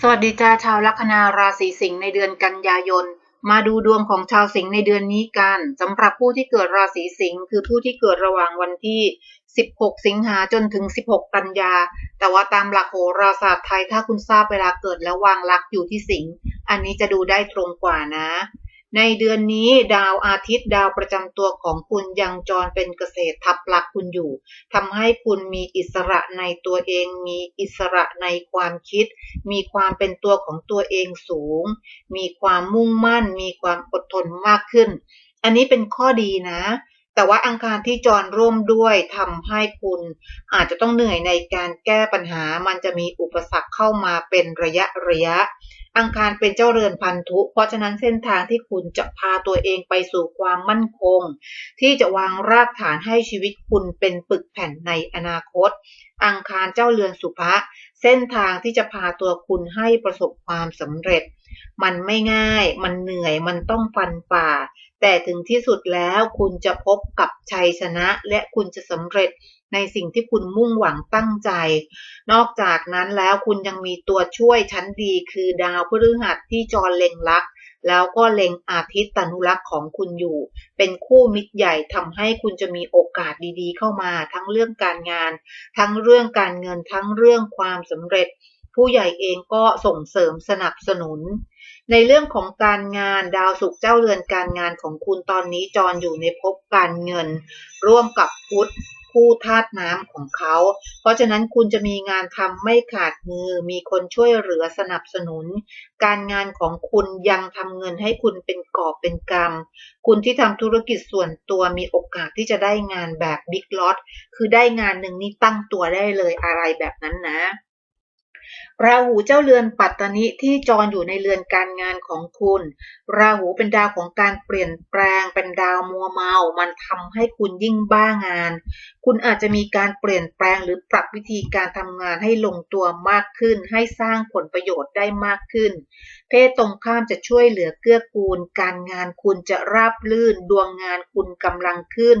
สวัสดีจ้าชาวลัคนาราศีสิงห์ในเดือนกันยายน มาดูดวงของชาวสิงห์ในเดือนนี้กันสำหรับผู้ที่เกิดราศีสิงห์คือผู้ที่เกิดระหว่างวันที่ 16 สิงหาจนถึง 16 กันยา แต่ว่าตามหลักโหราศาสตร์ไทยถ้าคุณทราบเวลาเกิดแล้ววางลักอยู่ที่สิงห์อันนี้จะดูได้ตรงกว่านะ ในเดือนนี้ดาวอาทิตย์ดาวประจำตัวของคุณยังจรเป็นเกษตรทับหลักคุณอยู่ทำให้คุณมีอิสระในตัวเอง มีอิสระในความคิด มีความเป็นตัวของตัวเองสูง มีความมุ่งมั่น มีความอดทนมากขึ้น อันนี้เป็นข้อดีนะ แต่ว่าอังคารที่จรร่วมด้วยทำให้คุณอาจจะต้องเหนื่อยในการแก้ปัญหา มันจะมีอุปสรรคเข้ามาเป็นระยะระยะ อังคารเป็นเจ้าเรือนพันธุ เพราะฉะนั้นเส้นทางที่คุณจะพาตัวเองไปสู่ความมั่นคง ที่จะวางรากฐานให้ชีวิตคุณเป็นปึกแผ่นในอนาคต อังคารเจ้าเรือนสุภะ เส้นทางที่จะพาตัวคุณให้ประสบความสำเร็จ มันไม่ง่าย มันเหนื่อย มันต้องฟันฝ่า แต่ถึงที่สุดแล้วคุณจะพบกับชัยชนะ และคุณจะสำเร็จในสิ่งที่คุณมุ่งหวังตั้งใจ นอกจากนั้นแล้วคุณยังมีตัวช่วยชั้นดีคือดาวพฤหัสที่จรเล็งลักษ แล้วก็เล็งอาทิตย์ตนุรักษ์ของคุณอยู่ เป็นคู่มิตรใหญ่ทำให้คุณจะมีโอกาสดีๆ เข้ามา ทั้งเรื่องการงาน ทั้งเรื่องการเงินทั้งเรื่องความสำเร็จ ผู้ใหญ่เองก็ส่งเสริมสนับสนุน ในเรื่องของการงานดาวศุกร์เจ้าเรือนการงานของคุณตอนนี้จรอยู่ในภพการเงิน ร่วมกับพุธ คู่ธาตุน้ำของเขา เพราะฉะนั้นคุณจะมีงานทำไม่ขาดมือ มีคนช่วยเหลือสนับสนุน การงานของคุณยังทำเงินให้คุณเป็นกอบเป็นกำคุณที่ทำธุรกิจส่วนตัวมีโอกาสที่จะได้งานแบบบิ๊กล็อต คือได้งานหนึ่งนี่ตั้งตัวได้เลยอะไรแบบนั้นนะ ราหูเจ้าเรือนปัตตนิที่จรอยู่ในเรือนการงานของคุณ ราหูเป็นดาวของการเปลี่ยนแปลง เป็นดาวมัวเมา มันทำให้คุณยิ่งบ้างาน คุณอาจจะมีการเปลี่ยนแปลงหรือปรับวิธีการทำงานให้ลงตัวมากขึ้น ให้สร้างผลประโยชน์ได้มากขึ้น เพศตรงข้ามจะช่วยเหลือเกื้อกูล การงานคุณจะราบลื่น ดวงงานคุณกำลังขึ้น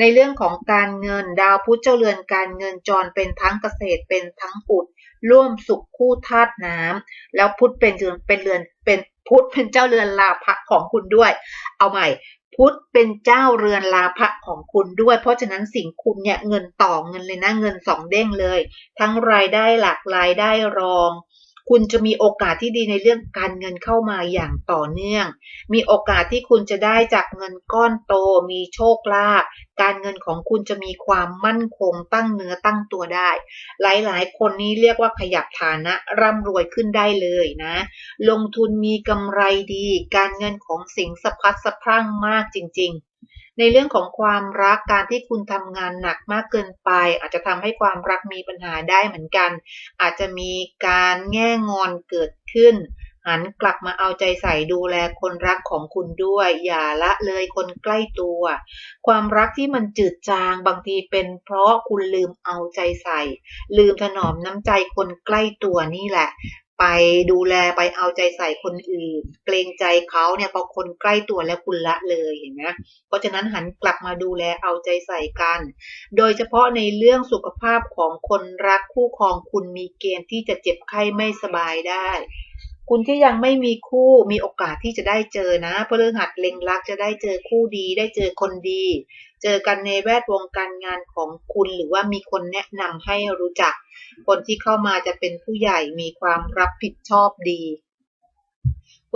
ในเรื่องของการเงินดาวพุธเจ้าเรือนการเงินจรเป็นทั้งเกษตรเป็นทั้งอุด ร่วมสุขคู่ธาตุน้ำแล้วพุธเป็นเรือนเป็นเรือนเป็นพุธเป็นเจ้าเรือนลาภะของคุณด้วย เอาใหม่พุธเป็นเจ้าเรือนลาภะของคุณด้วย เพราะฉะนั้นสิ่งคุณเนี่ยเงินต่อเงินเลยนะเงินสองเด้งเลย ทั้งรายได้หลักรายได้รอง คุณจะมีโอกาสที่ดีในเรื่องการเงินเข้ามาอย่างต่อเนื่อง มีโอกาสที่คุณจะได้จากเงินก้อนโต มีโชคลาภ การเงินของคุณจะมีความมั่นคงตั้งเนื้อตั้งตัวได้ หลายๆ คนนี้เรียกว่าขยับฐานะร่ำรวยขึ้นได้เลยนะ ลงทุนมีกำไรดี การเงินของสิงสะพัดสะพรั่งมากจริง ๆ ในเรื่องของความรักการที่คุณทำงานหนักมากเกินไป อาจจะทำให้ความรักมีปัญหาได้เหมือนกัน อาจจะมีการแง่งอนเกิดขึ้น หันกลับมาเอาใจใส่ดูแลคนรักของคุณด้วย อย่าละเลยคนใกล้ตัว ความรักที่มันจืดจางบางทีเป็นเพราะคุณลืมเอาใจใส่ ลืมถนอมน้ำใจคนใกล้ตัวนี่แหละ ไปดูแลไปเอาใจใส่คนอื่น เกรงใจเขาเนี่ยพอคนใกล้ตัวแล้วคุณละเลยเห็นไหมเพราะฉะนั้นหันกลับมาดูแลเอาใจใส่กัน โดยเฉพาะในเรื่องสุขภาพของคนรักคู่ครองคุณมีเกณฑ์ที่จะเจ็บไข้ไม่สบายได้ คุณที่ยังไม่มีคู่มีโอกาสที่จะได้เจอนะเพฤหัสเล็งรักจะได้เจอคู่ดี ได้เจอคนดี เจอกันในแวดวงการงานของคุณหรือว่ามีคนแนะนำให้รู้จัก คนที่เข้ามาจะเป็นผู้ใหญ่มีความรับผิดชอบดี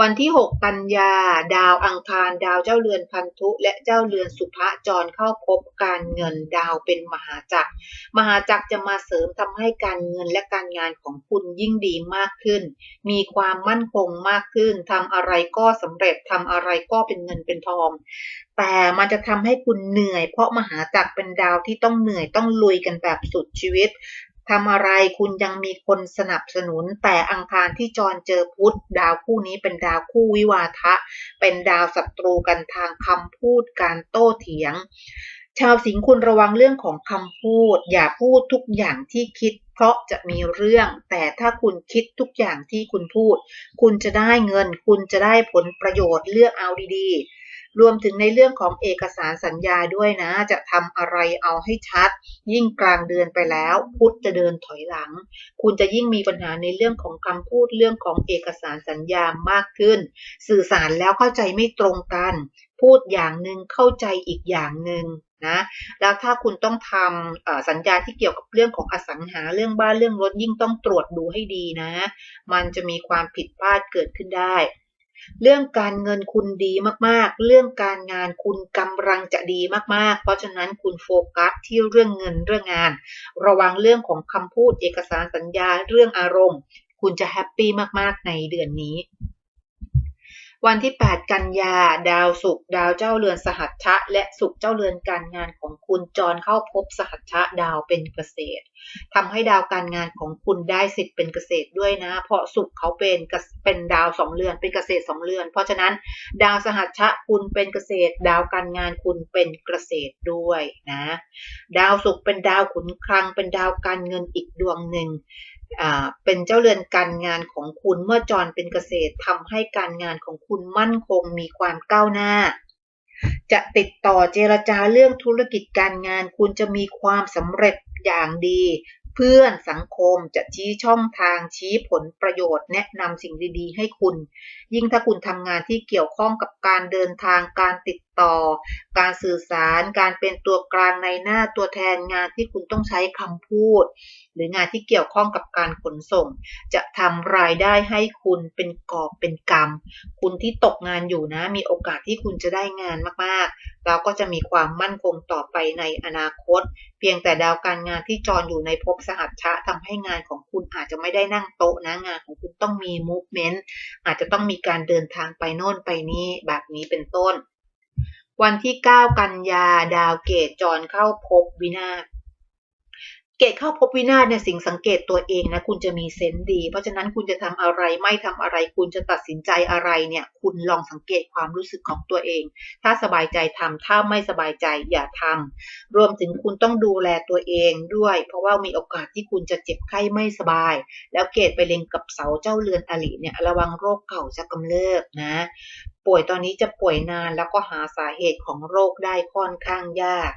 วันที่ 6 กันยา ดาวอังคาร ดาวเจ้าเรือนพันธุ และเจ้าเรือนสุภะจรเข้าพบการเงินดาวเป็นมหาจักร มหาจักรจะมาเสริมทำให้การเงินและการงานของคุณยิ่งดีมากขึ้น มีความมั่นคงมากขึ้นทำอะไรก็สำเร็จทำอะไรก็เป็นเงินเป็นทอง แต่มันจะทำให้คุณเหนื่อย เพราะมหาจักรเป็นดาวที่ต้องเหนื่อยต้องลุยกันแบบสุดชีวิต ทำอะไรคุณยังมีคนสนับสนุน แต่อังคารที่จรเจอพุธดาวคู่นี้เป็นดาวคู่วิวาทะ เป็นดาวศัตรูกันทางคำพูดการโต้เถียง ชาวสิงห์คุณระวังเรื่องของคำพูด อย่าพูดทุกอย่างที่คิดเพราะจะมีเรื่อง แต่ถ้าคุณคิดทุกอย่างที่คุณพูด คุณจะได้เงิน คุณจะได้ผลประโยชน์เลือกเอาดีๆ รวมถึงในเรื่องของเอกสารสัญญาด้วยนะ จะทำอะไรเอาให้ชัด ยิ่งกลางเดือนไปแล้วพุธจะเดินถอยหลัง คุณจะยิ่งมีปัญหาในเรื่องของคำพูดเรื่องของเอกสารสัญญามากขึ้น สื่อสารแล้วเข้าใจไม่ตรงกัน พูดอย่างหนึ่งเข้าใจอีกอย่างหนึ่งนะแล้วถ้าคุณต้องทำสัญญาที่เกี่ยวกับเรื่องของอสังหาเรื่องบ้านเรื่องรถยิ่งต้องตรวจดูให้ดีนะ มันจะมีความผิดพลาดเกิดขึ้นได้ เรื่องการเงินคุณดีมากๆ เรื่องการงานคุณกำลังจะดีมากๆ เพราะฉะนั้นคุณโฟกัสที่เรื่องเงินเรื่องงาน ระวังเรื่องของคำพูดเอกสารสัญญาเรื่องอารมณ์ คุณจะแฮปปี้มากๆในเดือนนี้ วันที่ 8 กันยา ดาวศุกร์ดาวเจ้าเรือนสหัชชะ และศุกร์เจ้าเรือนการงานของคุณจรเข้าพบสหัชชะดาวเป็นเกษตรทำให้ดาวการงานของคุณได้สิทธิ์เป็นเกษตรด้วยนะ เพราะศุกร์เขาเป็นเป็นดาวสองเรือนเป็นเกษตรสองเรือน เพราะฉะนั้น ดาวสหัชชะคุณเป็นเกษตร ดาวการงานคุณเป็นเกษตรด้วยนะ ดาวศุกร์เป็นดาวขุนคลังเป็นดาวการเงินอีกดวงหนึ่ง เป็นเจ้าเรือนการงานของคุณเมื่อจรเป็นเกษตรทำให้การงานของคุณมั่นคงมีความก้าวหน้า จะติดต่อเจรจาเรื่องธุรกิจการงานคุณจะมีความสำเร็จอย่างดี เพื่อนสังคมจะชี้ช่องทางชี้ผลประโยชน์ แนะนำสิ่งดีๆ ให้คุณ ยิ่งถ้าคุณทำงานที่เกี่ยวข้องกับการเดินทางการติด ต่อ การสื่อสาร การเป็นตัวกลางในหน้าตัวแทนงานที่คุณต้องใช้คำพูด หรืองานที่เกี่ยวข้องกับการขนส่ง จะทำรายได้ให้คุณเป็นกอบเป็นกรรม คุณที่ตกงานอยู่นะ มีโอกาสที่คุณจะได้งานมากๆ แล้วก็จะมีความมั่นคงต่อไปในอนาคต เพียงแต่ดาวการงานที่จรอยู่ในภพสหัชชะทำให้งานของคุณอาจจะไม่ได้นั่งโต๊ะนะงานของคุณต้องมีมูฟเมนต์อาจจะต้องมีการเดินทางไปโน่นไปนี่แบบนี้เป็นต้น วันที่ 9 กันยาดาวเกตจรเข้าพบวินาศเกตเข้าพบวินาศเนี่ยสิ่งสังเกตตัวเองนะคุณจะมีเซนส์ดี เพราะฉะนั้นคุณจะทำอะไรไม่ทำอะไร คุณจะตัดสินใจอะไรเนี่ย คุณลองสังเกตความรู้สึกของตัวเอง ถ้าสบายใจทำถ้าไม่สบายใจอย่าทำรวมถึงคุณต้องดูแลตัวเองด้วย เพราะว่ามีโอกาสที่คุณจะเจ็บไข้ไม่สบาย แล้วเกตไปเล็งกับเสาเจ้าเรือนอลิเนี่ยระวังโรคเก่าจะกำเริบนะ ป่วยตอนนี้จะป่วยนานแล้วก็หาสาเหตุของโรคได้ค่อนข้างยาก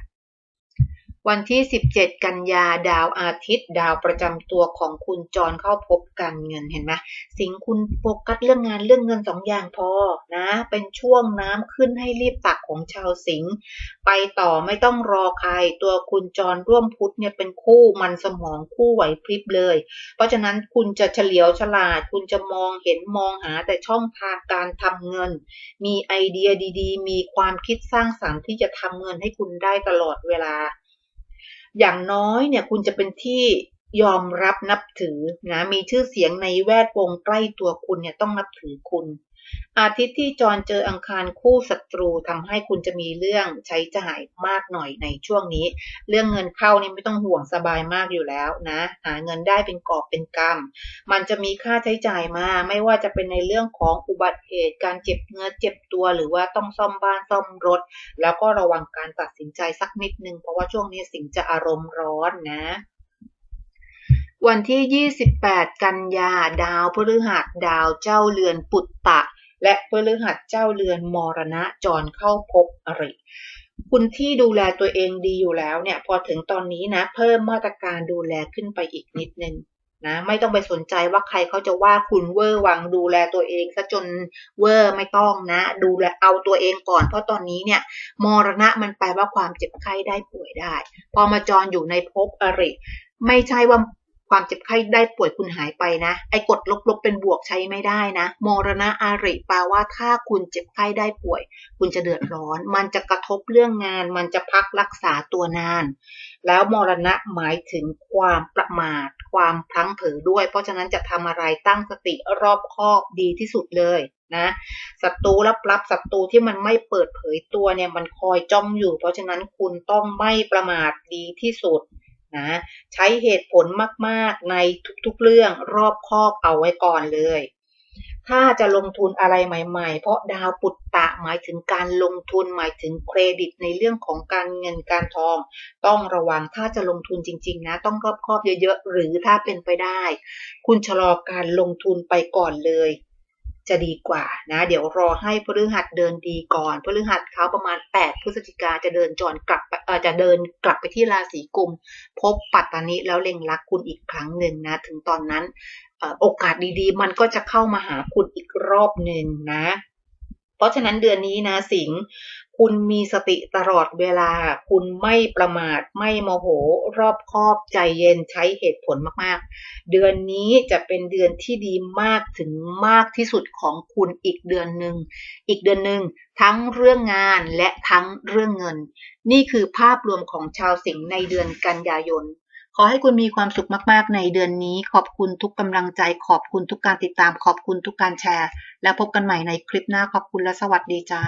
วันที่ 17 กันยาดาวอาทิตย์ ดาวประจำตัวของคุณจรเข้าพบการเงินเห็นไหมสิงคุณโฟกัสเรื่องงานเรื่องเงินสองอย่างพอนะ เป็นช่วงน้ำขึ้นให้รีบตักของชาวสิงไปต่อไม่ต้องรอใคร ตัวคุณจรร่วมพุทธเนี่ยเป็นคู่มันสมองคู่ไหวพริบเลย เพราะฉะนั้นคุณจะเฉลียวฉลาด คุณจะมองเห็นมองหาแต่ช่องทางการทำเงิน มีไอเดียดี ๆ มีความคิดสร้างสรรค์ที่จะทำเงินให้คุณได้ตลอดเวลา อย่างน้อยเนี่ยคุณจะเป็นที่ยอมรับนับถือนะมีชื่อเสียงในแวดวงใกล้ตัวคุณเนี่ยต้องนับถือคุณ อาทิตย์ที่จรเจออังคารคู่ศัตรูทำให้คุณจะมีเรื่องใช้จ่ายมากหน่อยในช่วงนี้ เรื่องเงินเข้านี่ไม่ต้องห่วงสบายมากอยู่แล้วนะ หาเงินได้เป็นกอบเป็นกำมันจะมีค่าใช้จ่ายมา ไม่ว่าจะเป็นในเรื่องของอุบัติเหตุการเจ็บเนื้อเจ็บตัวหรือว่าต้องซ่อมบ้านซ่อมรถ แล้วก็ระวังการตัดสินใจสักนิดนึง เพราะว่าช่วงนี้สิงจะอารมณ์ร้อนนะ วันที่ 28 กันยาดาวพฤหัสดาวเจ้าเรือนปุตตะ และพฤหัสเจ้าเรือนมรณะจรเข้าพบอริ คุณที่ดูแลตัวเองดีอยู่แล้วเนี่ย พอถึงตอนนี้นะ เพิ่มมาตรการดูแลขึ้นไปอีกนิดนึงนะไม่ต้องไปสนใจว่าใครเขาจะว่าคุณเวอร์วังดูแลตัวเองซะจนเวอร์ไม่ต้องนะ ดูแลเอาตัวเองก่อน เพราะตอนนี้เนี่ยมรณะมันแปลว่าความเจ็บไข้ได้ป่วยได้ พอมาจรอยู่ในภพอริ ไม่ใช่ว่า ความเจ็บไข้ได้ป่วยคุณหายไปนะ ไอ้กดลบๆเป็นบวกใช้ไม่ได้นะ มรณะอาริแปลว่าถ้าคุณเจ็บไข้ได้ป่วย คุณจะเดือดร้อน มันจะกระทบเรื่องงาน มันจะพักรักษาตัวนาน แล้วมรณะหมายถึงความประมาท ความพลั้งเผลอด้วย เพราะฉะนั้นจะทำอะไรตั้งสติรอบคอบดีที่สุดเลยนะศัตรูรับรับศัตรูที่มันไม่เปิดเผยตัวเนี่ยมันคอยจ้องอยู่ เพราะฉะนั้นคุณต้องไม่ประมาทดีที่สุด นะใช้เหตุผลมากๆในทุกๆเรื่องรอบคอบเอาไว้ก่อนเลย ถ้าจะลงทุนอะไรใหม่ๆ เพราะดาวปุตตะหมายถึงการลงทุนหมายถึงเครดิตในเรื่องของการเงินการทอง ต้องระวังถ้าจะลงทุนจริงๆนะ ต้องรอบคอบเยอะๆ หรือถ้าเป็นไปได้ คุณชะลอการลงทุนไปก่อนเลย จะดีกว่านะ เดี๋ยวรอให้พฤหัสเดินดีก่อนพฤหัสเขาประมาณ 8 พฤศจิกาจะเดินจรกลับจะเดินกลับไปที่ราศีกุม พบปัตตานิแล้วเล็งรักคุณอีกครั้งหนึ่งนะ ถึงตอนนั้นโอกาสดีๆ มันก็จะเข้ามาหาคุณอีกรอบหนึ่งนะ เพราะฉะนั้นเดือนนี้นะสิงห์คุณมีสติตลอดเวลา คุณไม่ประมาท ไม่โมโห รอบคอบใจเย็นใช้เหตุผลมากๆ เดือนนี้จะเป็นเดือนที่ดีมากถึงมากที่สุดของคุณอีกเดือนหนึ่ง อีกเดือนหนึ่งทั้งเรื่องงานและทั้งเรื่องเงิน นี่คือภาพรวมของชาวสิงห์ในเดือนกันยายนขอให้คุณมีความสุขมากๆ ในเดือนนี้ ขอบคุณทุกกำลังใจ ขอบคุณทุกการติดตาม ขอบคุณทุกการแชร์ แล้วพบกันใหม่ในคลิปหน้า ขอบคุณและสวัสดีจ้า